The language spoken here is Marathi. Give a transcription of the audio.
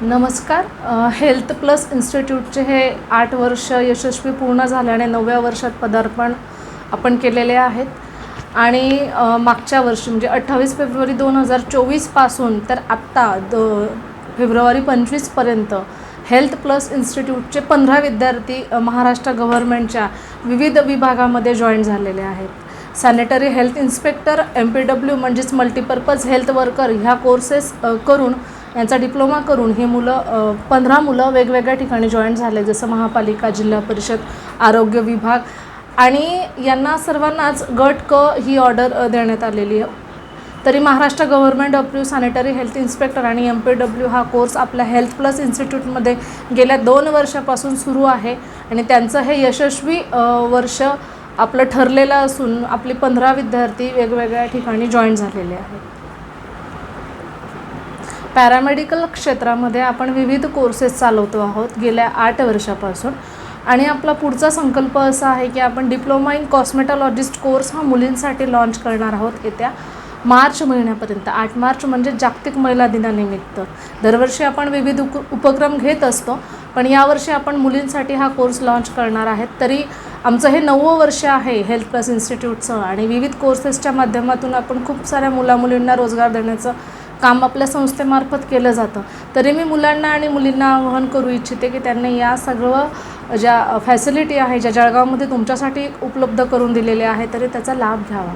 नमस्कार. हेल्थ प्लस इन्स्टिट्यूटचे हे आठ वर्ष यशस्वी पूर्ण झाल्याने नवव्या वर्षात पदार्पण आपण केलेले आहेत. आणि मागच्या वर्षी म्हणजे अठ्ठावीस फेब्रुवारी दोन हजार चोवीसपासून तर आत्ता द फेब्रुवारी पंचवीसपर्यंत हेल्थ प्लस इन्स्टिट्यूटचे पंधरा विद्यार्थी महाराष्ट्र गव्हर्नमेंटच्या विविध विभागामध्ये जॉईन झालेले आहेत. Sanitary health inspector M P W म्हणजेच मल्टीपर्पज हेल्थ वर्कर ह्या कोर्सेस करून यांचा डिप्लोमा करून ही मुलं पंधरा मुलं वेगवेगळ्या ठिकाणी जॉईन झाले जसं महापालिका जिल्हा परिषद आरोग्य विभाग. आणि यांना सर्वांनाच गट क ही ऑर्डर देण्यात आलेली आहे. तरी Maharashtra government W sanitary health inspector आणि एम पी डब्ल्यू हा कोर्स आपल्या हेल्थ प्लस इन्स्टिट्यूटमध्ये गेल्या दोन वर्षापासून सुरू आहे. आणि त्यांचं हे यशस्वी वर्ष आपलं ठरलेलं असून आपली पंधरा विद्यार्थी वेगवेगळ्या ठिकाणी जॉईन झालेले आहेत. पॅरामेडिकल क्षेत्रामध्ये आपण विविध कोर्सेस चालवतो आहोत गेल्या आठ वर्षापासून. आणि आपला पुढचा संकल्प असा आहे की आपण डिप्लोमा इन कॉस्मेटॉलॉजिस्ट कोर्स हा मुलींसाठी लॉन्च करणार आहोत येत्या मार्च महिन्यापर्यंत. आठ मार्च म्हणजे जागतिक महिला दिनानिमित्त. दरवर्षी आपण विविध उप उपक्रम घेत असतो पण यावर्षी आपण मुलींसाठी हा कोर्स लॉन्च करणार आहेत. तरी आमचं हे नववं वर्ष आहे हेल्थ प्लस इन्स्टिट्यूटचं आणि विविध कोर्सेसच्या माध्यमातून आपण खूप साऱ्या मुलामुलींना रोजगार देण्याचं काम आपल्या संस्थेमार्फत केलं जातं. तरी मी मुलांना आणि मुलींना आवाहन करू इच्छिते की त्यांनी या सगळं ज्या फॅसिलिटी आहे ज्या जळगावमध्ये तुमच्यासाठी उपलब्ध करून दिलेल्या आहे तरी त्याचा लाभ घ्यावा.